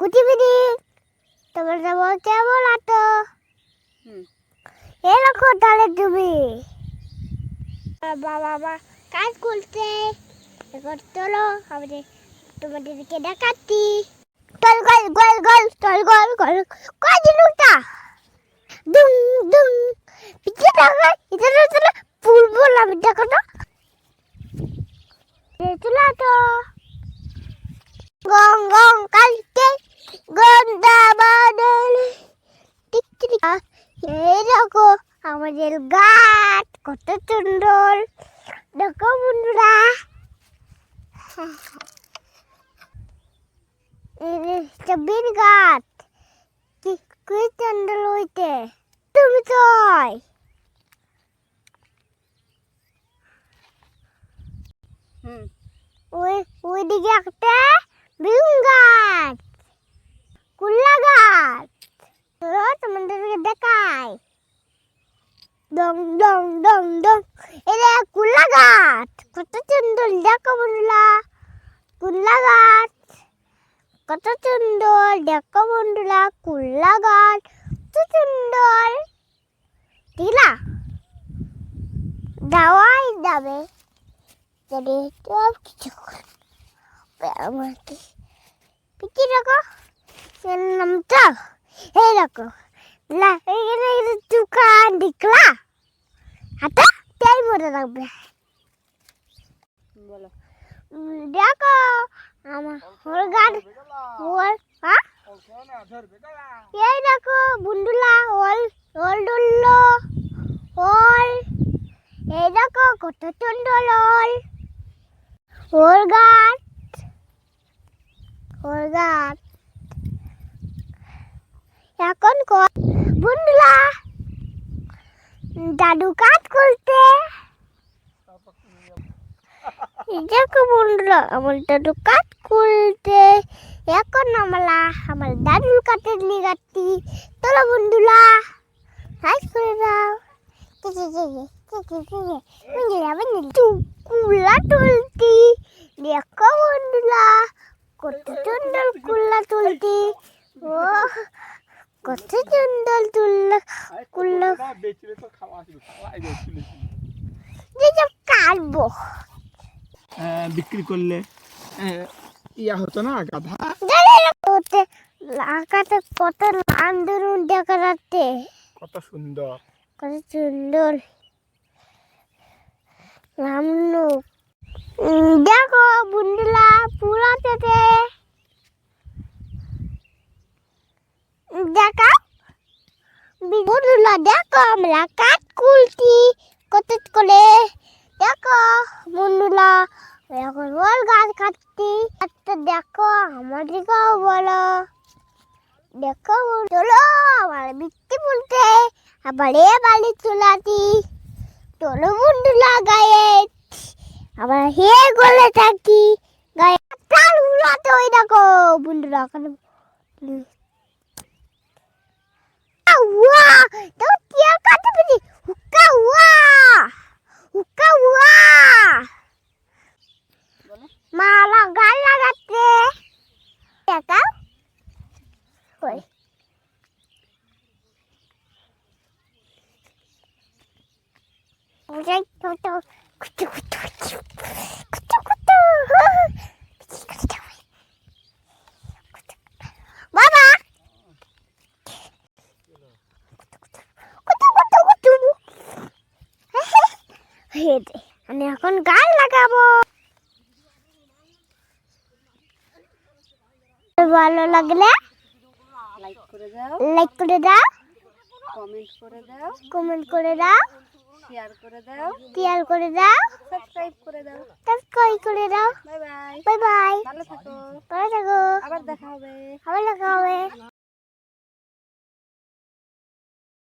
গুটি বিদি তোমার যাব কেমন আটো? এরকম তাহলে তুমি। বাবা বাবা কাজ করতে এবার চলো আমাদের তোমাদেরকে দেখাচ্ছি। চল গল গল গল চল গল গল কয় জিনুটা দুম দুম। পিছিয়ে থাকা এটা চলে পূর্ব আমি দেখো না চলে আটো গং গং কাল এই দেখো আমাদের গাছ কত সুন্দর। দেখো বন্ধুরা। চব্বির গাছ। কি কি সুন্দর হইতে তুমি হুম। ওই ওইদিকে একটা বেগুন গাছ। কুল্লা গাছ। তোমাদেরকে দেখাই। ডং ডং ডং ডং এটা কত সুন্দর। দেখো বন্ধুরা। কুল্লা গাছ। কত সুন্দর। দেখো বন্ধুরা কত সুন্দর। দিলা দাওয়াই যাবে। jadi সব কিছু আমাকে এর নামটা এই রাখো লা এখানে একটা দোকান দেখলা হাতা তাই মনে রাখবে বলো উম, দেখো আমার ওর গান ওর হ্যাঁ এই দেখো বুন্ডুলা ওল ওল ডুল্লো ওল এই দেখো কত সুন্দর ওল ওর গাছ ওর গাছ এখন কর বুন্ডুলা দাদু কাজ করতে এই দেখো বন্ধুরা আমার দাদু কাজ করতে এখন আমরা আমার দাদুর কাছে নিয়ে যাচ্ছি চলো বন্ধুরা হাই করে দাও কুলা তুলতি দেখো বন্ধুরা কত সুন্দর কুল্লা তুলতি ও কত সুন্দর তুললা কুল্লা। যেসব কাটবো। বিক্রি করলে। আহ, ইয়া হতো না গাধা? ওতে আকাশে কত আন্দোলন দেখা যাচ্ছে কত সুন্দর। কত সুন্দর। রামনু দেখো বুন্ডুলা পুরাতেতে দেখো দেখো আমরা কাঠ কুলতি কত করে? দেখো বুন্ডুলা এখন ওর গাছ কাটতি আচ্ছা দেখো, আমাদেরকেও বলো। দেখো চলো আমার বৃত্তি বলতে আবার এ বাড়ি চলাতি চলো বন্ধু লাগায়ে আবার হে গলে থাকি। গায়ে প্রাণ উড়াতে ওই দেখো বন্ধুরা বাবা আমি এখন গান লাগাবো ভালো লাগলে লাইক করে দাও কমেন্ট করে দাও। কমেন্ট করে দাও। শেয়ার করে দাও। শেয়ার করে দাও। সাবস্ক্রাইব করে দাও। সাবস্ক্রাইব করে দাও। বাই বাই বাই বাই ভালো থাকো। ভালো থাকো। আবার দেখা হবে। আবার দেখা হবে।